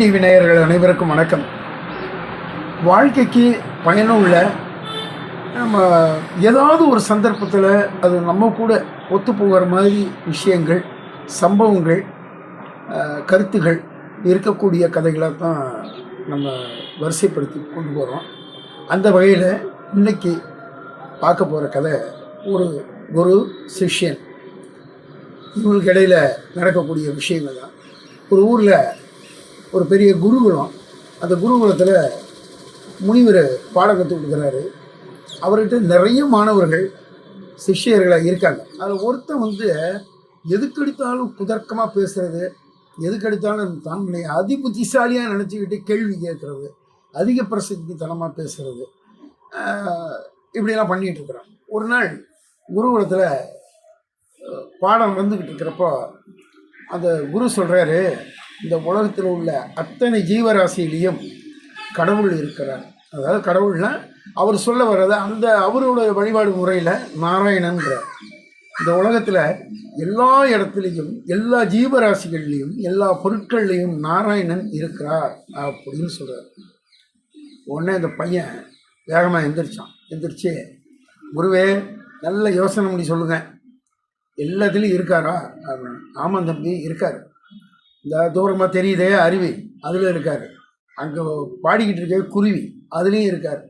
TV நேயர்கள் அனைவருக்கும் வணக்கம். வாழ்க்கைக்கு பயனுள்ள நம்ம ஏதாவது ஒரு சந்தர்ப்பத்தில் அது நம்ம கூட ஒத்து போகிற மாதிரி விஷயங்கள் சம்பவங்கள் கருத்துகள் இருக்கக்கூடிய கதைகளை தான் நம்ம வரிசைப்படுத்தி கொண்டு போகிறோம் அந்த வகையில் இன்னைக்கு பார்க்க போகிற கதை ஒரு குரு சிஷ்யன். இவங்களுக்கு இடையில் நடக்கக்கூடிய விஷயங்கள் தான் ஒரு ஊரில் ஒரு பெரிய குருகுலம். அந்த குருகுலத்தில் முனிவர் பாடம் கற்றுக் கொடுக்குறாரு அவர்கிட்ட நிறைய மாணவர்கள் சிஷ்யர்களாக இருக்காங்க. அதில் ஒருத்தன் வந்து எதுக்கெடுத்தாலும் குதர்க்கமாக பேசுகிறது எதுக்கெடுத்தாலும் தன்னை அதி புத்திசாலியாக நினச்சிக்கிட்டு கேள்வி கேட்குறது அதிக பிரசித்தித்தனமாக தனமாக பேசுகிறது இப்படியெல்லாம் பண்ணிகிட்டு இருக்கிறான். ஒரு நாள் குருகுலத்தில் பாடம் வந்துக்கிட்டு இருக்கிறப்போ அந்த குரு சொல்கிறாரு இந்த உலகத்தில் உள்ள அத்தனை ஜீவராசியிலையும் கடவுள் இருக்கிறார். அதாவது கடவுள்னா அவர் சொல்ல வர்றது அந்த அவரோட வழிபாடு முறையில் நாராயணன்கிறார் இந்த உலகத்தில் எல்லா இடத்துலையும் எல்லா ஜீவராசிகள்லேயும் எல்லா பொருட்கள்லேயும் நாராயணன் இருக்கிறார் அப்படின்னு சொல்கிறார் உடனே இந்த பையன் வேகமாக எந்திரிச்சான். எந்திரிச்சு குருவே நல்ல யோசனை பண்ணி சொல்லுங்கள் எல்லாத்துலேயும் இருக்காரா? அப்படின்னு. ஆமாம் தம்பி இருக்கார். இந்த தூரமாக தெரியுதே அருவி. அதில் இருக்கார். அங்கே பாடிக்கிட்டு இருக்க குருவி. அதுலேயும் இருக்கார்.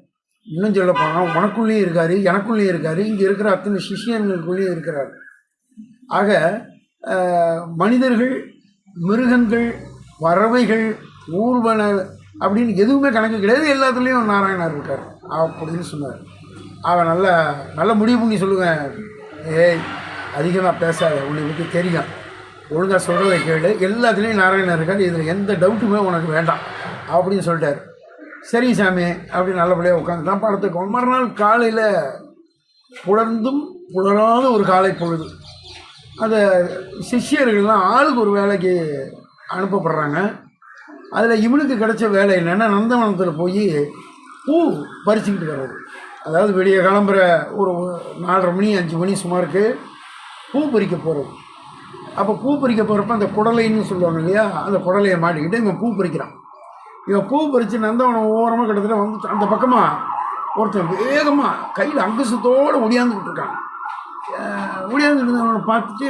இன்னும் சொல்ல போனால் உனக்குள்ளேயும் இருக்கார் எனக்குள்ளேயும் இருக்கார். இங்கே இருக்கிற அத்தனை சிஷியன்களுக்குள்ளேயும் இருக்கிறார். ஆக மனிதர்கள் மிருகங்கள் பறவைகள் ஊர்வன அப்படின்னு எதுவுமே கணக்கு கிடையாது. எல்லாத்துலேயும் நாராயணர் இருக்கார். அப்படின்னு சொன்னார். அவன் நல்ல நல்ல முடிவு பண்ணி சொல்லுவேன். ஏய் அதிகமாக பேசாத. உன்னை பற்றி தெரியும். ஒழுங்காக சொல்கிறத கேளு. எல்லாத்துலேயும் நாராயணன் இருக்கார். இதில் எந்த டவுட்டுமே உனக்கு வேண்டாம். அப்படின்னு சொல்லிட்டார். சரி சாமி அப்படி நல்லபடியாக உட்காந்து தான் படத்துக்கு மறுநாள் காலையில் புலர்ந்தும் புலராத ஒரு காலை பொழுது. அந்த சிஷ்யர்கள்லாம் ஆளுக்கு ஒரு வேலைக்கு அனுப்பப்படுறாங்க. அதில் இவனுக்கு கிடைச்ச வேலை என்னென்னா நந்தவனத்தில் போய் பூ பறிச்சுக்கிட்டு வர்றது அதாவது விடிய கிளம்புற ஒரு நாலரை மணி அஞ்சு மணி சுமாருக்கு பூ பறிக்க போகிறது அப்போ பூ பறிக்க போகிறப்ப அந்த குடலைன்னு சொல்லுவாங்க இல்லையா? அந்த குடலையை மாட்டிக்கிட்டு இவன் பூ பறிக்கிறான். இவன் பூ பறித்து நந்தவனம் ஓரமாக கிட்டத்தட்ட வந்து அந்த பக்கமாக ஒருத்தன் வேகமாக கையில் அங்குசத்தோடு ஒடியாந்துக்கிட்டு இருக்கான். அஹ் ஒடியாந்துட்டு பார்த்துட்டு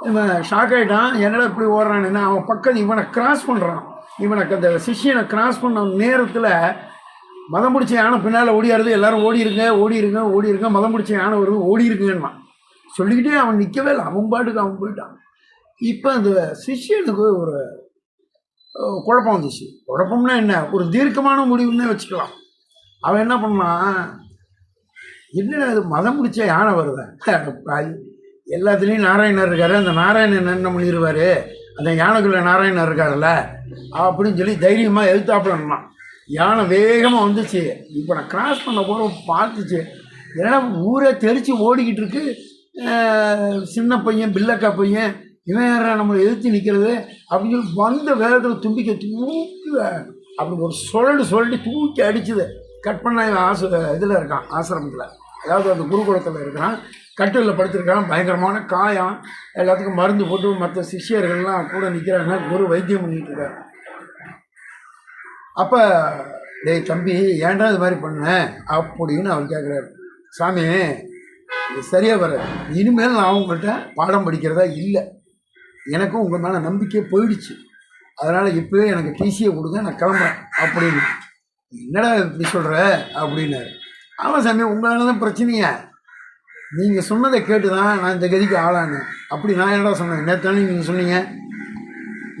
இவன் ஷாக் ஆகிட்டான் என்னடா இப்படி ஓடுறான்னு அவன் பக்கம் இவனை கிராஸ் பண்ணுறான் இவனுக்கு அந்த சிஷ்யனை கிராஸ் பண்ண நேரத்தில் மதம் பிடிச்ச யானை பின்னால் ஓடியாருது. எல்லாரும் ஓடி இருங்க ஓடி இருங்க ஓடி இருங்க மதம் பிடிச்ச யானை வருது ஓடி இருக்குங்கன்னு சொல்லிக்கிட்டே அவன் நிற்கவே இல்லை. அவன் பாட்டுக்கு அவன் போயிட்டான். இப்போ அந்த சிஷ்யனுக்கு ஒரு குழப்பம் வந்துச்சு. குழப்பம்னா என்ன? ஒரு தீர்க்கமான முடிவுன்னே வச்சுக்கலாம். அவன் என்ன பண்ணான்? என்ன அது மதம் பிடிச்ச யானை வருவேன் எல்லாத்துலேயும் நாராயணர் இருக்காரு. அந்த நாராயணன் என்ன பண்ணிடுவார் அந்த யானைக்குள்ள நாராயணர் இருக்காருல்ல? அப்படின்னு சொல்லி தைரியமாக எழுத்தாப்புலன்னா யானை வேகமாக வந்துச்சு. இப்போ நான் கிராஸ் பண்ண போகிறோம் பார்த்துச்சு. ஏன்னா ஊரே தெரித்து ஓடிக்கிட்டு இருக்கு. சின்ன பையன் பில்லக்கா பையன் இவன் யாரா நம்மளை எதிர்த்து நிற்கிறது அப்படின்னு சொல்லி வந்த வேகத்தில் தும்பிக்க தூக்கி அப்படி ஒரு சொல்லு சொல்லி தூக்கி அடிச்சுது. கட் பண்ண இவன் ஆசு இதில் இருக்கான் ஆசிரமத்தில். அதாவது அந்த குருகுலத்தில் இருக்கிறான். கட்டிலில் படுத்திருக்கான் பயங்கரமான காயம். எல்லாத்துக்கும் மருந்து போட்டு மற்ற சிஷியர்கள்லாம் கூட நிற்கிறாங்க குரு வைத்தியம் பண்ணிட்டு இருக்காரு. அப்போ டேய் தம்பி ஏன்டா இது மாதிரி பண்ண? அப்படின்னு அவர் கேட்குறாரு சாமி இது சரியாக வர இனிமேல் நான் உங்கள்கிட்ட பாடம் படிக்கிறதா இல்லை. எனக்கும் உங்கள் மேலே நம்பிக்கை போயிடுச்சு. அதனால் இப்போவே எனக்கு டிசியை கொடுங்க நான் கிளம்புறேன் அப்படின்னு. என்னடா இப்படி சொல்கிற அப்படின்னாரு. ஆமாம் சாமி உங்களால் தான் பிரச்சனையா? நீங்கள் சொன்னதை கேட்டு தான் நான் இந்த கதிக்கு ஆளானேன். அப்படி நான் என்னடா சொன்னேன்? நேற்றானே நீங்கள் சொன்னீங்க.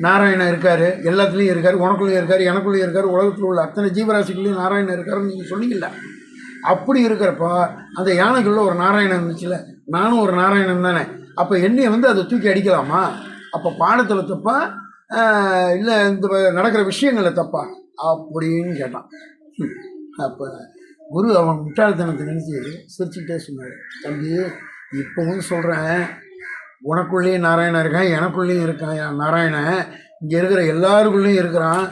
நாராயணன் இருக்கார் எல்லாத்துலேயும் இருக்கார் உனக்குள்ளேயும் இருக்கார் எனக்குள்ளேயும் இருக்கார் உலகத்தில் உள்ள அத்தனை ஜீவராசிக்குள்ளேயும் நாராயணன் இருக்காருன்னு நீங்கள் சொன்னீங்கல்ல. அப்படி இருக்கிறப்ப அந்த யானைக்குள்ளே ஒரு நாராயணன் இருந்துச்சுல நானும் ஒரு நாராயணன் தானே. அப்போ என்னையை வந்து அதை தூக்கி அடிக்கலாமா? அப்போ பாடத்தில் தப்பா? இல்லை இந்த நடக்கிற விஷயங்களில் தப்பா? அப்படின்னு கேட்டான். அப்போ குரு அவன் முட்டாள்தனத்தை நினச்சி சிரிச்சுக்கிட்டே சொன்னார். தம்பி இப்போவும் சொல்கிறேன் உனக்குள்ளேயும் நாராயணன் இருக்கான் எனக்குள்ளேயும் இருக்கான் நாராயணன். இங்கே இருக்கிற எல்லாருக்குள்ளேயும் இருக்கிறான்.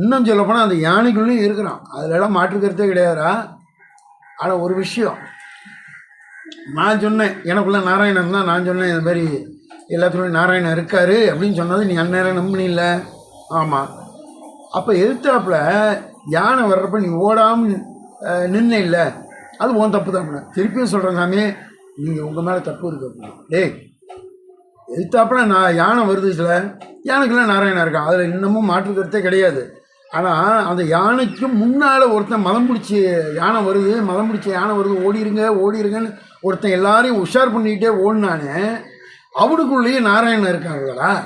இன்னும் சொல்லப்போனால் அந்த யானைக்குள்ளேயும் இருக்கிறான். அதிலெல்லாம் மாற்றுக்கிறதே கிடையாதா ஆனால் ஒரு விஷயம். நான் சொன்னேன் எனக்குள்ள நாராயணன் தான் நான் சொன்னேன் இந்த மாதிரி எல்லாத்துலேயும் நாராயணன் இருக்காரு அப்படின்னு சொன்னது நீ அந்நேரம் நம்பினில்ல. ஆமாம் அப்போ எதிர்த்தாப்புல யானை வர்றப்ப நீ ஓடாமல் நின்ன இல்லை அது உன் தப்பு தான் திருப்பியும் சொல்கிறேன் சாமி நீங்கள் உங்கள் மேலே தப்பு இருக்கு டேய் எதிர்த்தாப்புல நான் யானை வருது சில யானைக்குள்ளே நாராயணன் இருக்கான். அதில் இன்னமும் மாற்றுக்கிறதே கிடையாது. ஆனால் அந்த யானைக்கு முன்னால் ஒருத்தன் மதம் பிடிச்சி யானை வருது மதம் பிடிச்சி யானை வருது ஓடிருங்க ஓடிருங்கன்னு ஒருத்தன் எல்லாரையும் உஷார் பண்ணிக்கிட்டே ஓடினானே அவனுக்குள்ளேயே நாராயணன் இருக்காங்களா?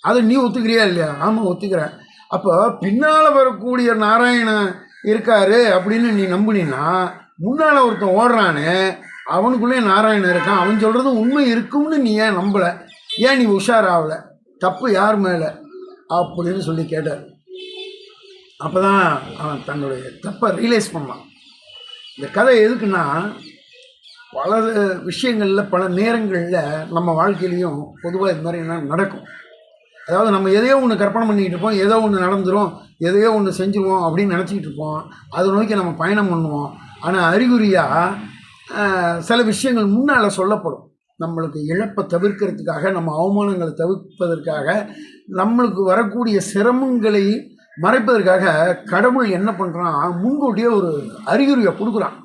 அதை நீ ஒத்துக்கிறியா இல்லையா? ஆமாம் ஒத்துக்கிறேன். அப்போ பின்னால் வரக்கூடிய நாராயணன் இருக்காரு அப்படின்னு நீ நம்புனீன்னா முன்னால் ஒருத்தன் ஓடுறானே அவனுக்குள்ளே நாராயணன் இருக்கான். அவன் சொல்கிறது உண்மை இருக்கும்னு நீ ஏன் நம்பலை? ஏன் நீ உஷாராகலை? தப்பு யார் மேலே? அப்படின்னு சொல்லி கேட்டார். அப்போ தான் அவன் தன்னுடைய தப்பை ரியலைஸ் பண்ணான் இந்த கதை எதுக்குன்னா பல விஷயங்களில் பல நேரங்களில் நம்ம வாழ்க்கையிலையும் பொதுவாக இது மாதிரி என்ன நடக்கும். அதாவது நம்ம எதையோ ஒன்று கற்பனை பண்ணிக்கிட்டு இருப்போம் ஏதோ ஒன்று நடந்துரும் எதையோ ஒன்று செஞ்சுருவோம் அப்படின்னு நினச்சிக்கிட்டு இருப்போம். அதை நோக்கி நம்ம பயணம் பண்ணுவோம். ஆனால் அறிகுறியாக சில விஷயங்கள் முன்னால் சொல்லப்படும். நம்மளுக்கு இழப்பை தவிர்க்கிறதுக்காக நம்ம அவமானங்களை தவிர்ப்பதற்காக நம்மளுக்கு வரக்கூடிய சிரமங்களை மறைப்பதற்காக கடவுள் என்ன பண்ணுறான் முன்கூட்டியே ஒரு அறிகுறியை கொடுக்குறான்.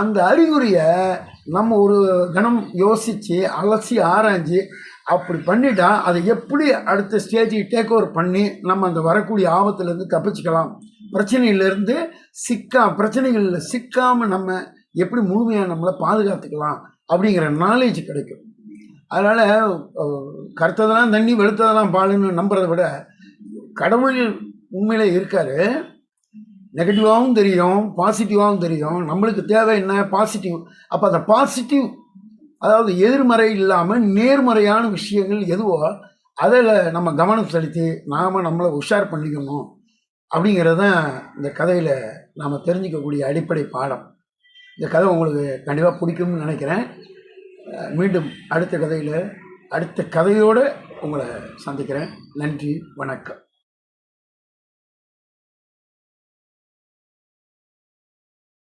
அந்த அறிகுறியை நம்ம ஒரு கணம் யோசித்து அலசி ஆராய்ஞ்சு அப்படி பண்ணிட்டா அதை எப்படி அடுத்த ஸ்டேஜுக்கு டேக் ஓவர் பண்ணி நம்ம அந்த வரக்கூடிய ஆபத்துலேருந்து தப்பிச்சுக்கலாம்? பிரச்சனையிலேருந்து சிக்கா பிரச்சனைகளில் சிக்காமல் நம்ம எப்படி முழுமையாக நம்மளை பாதுகாத்துக்கலாம் அப்படிங்கிற நாலேஜ் கிடைக்கும். அதனால் கருத்ததெல்லாம் தண்ணி வெளுத்ததெல்லாம் பாலுன்னு நம்புறதை விட கடவுள் உண்மையிலே இருக்காரு. நெகட்டிவாகவும் தெரியும் பாசிட்டிவாகவும் தெரியும். நம்மளுக்கு தேவை என்ன? பாசிட்டிவ் அப்போ அந்த பாசிட்டிவ் அதாவது எதிர்மறை இல்லாமல் நேர்மறையான விஷயங்கள் எதுவோ அதில் நம்ம கவனம் செலுத்தி நாம் நம்மளை உஷார் பண்ணிக்கணும் அப்படிங்கிறது தான் இந்த கதையில் நாம் தெரிஞ்சிக்கக்கூடிய அடிப்படை பாடம். இந்த கதை உங்களுக்கு கண்டிப்பாக பிடிக்கும்னு நினைக்கிறேன். மீண்டும் அடுத்த கதையில் அடுத்த கதையோடு உங்களை சந்திக்கிறேன். நன்றி வணக்கம்.